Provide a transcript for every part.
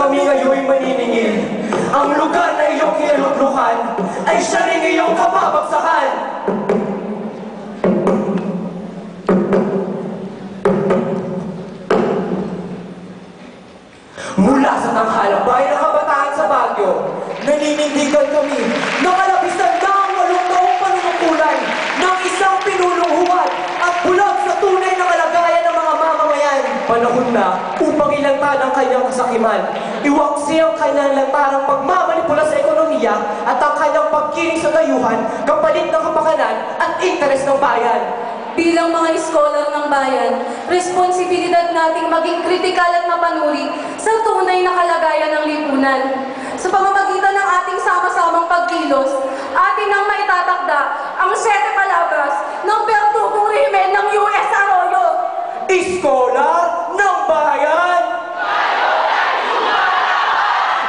kami ngayon'y maniningil. Ang lugar na iyong kinaluklukan ay siya rin iyong kababagsakan. Mula sa tanghalang bayan ng kabataan sa Baguio, naninindigan Panahon na upang ilantad ang kanyang kasakiman, iwaksi ang kanyang lantarang pagmamanipula sa ekonomiya at ang kanyang pagkiling sa dayuhan kapalit ng kapakanan at interes ng bayan. Bilang mga iskolar ng bayan, responsibilidad nating maging kritikal at mapanuri sa tunay na kalagayan ng lipunan. Sa pamamagitan ng ating sama-samang pagkilos, atin nang maitatakda ang sete palabras ng pertubong rehimen ng US Arroyo. Iskolar ng bayan!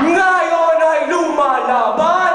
Ngayon ay lumalaban!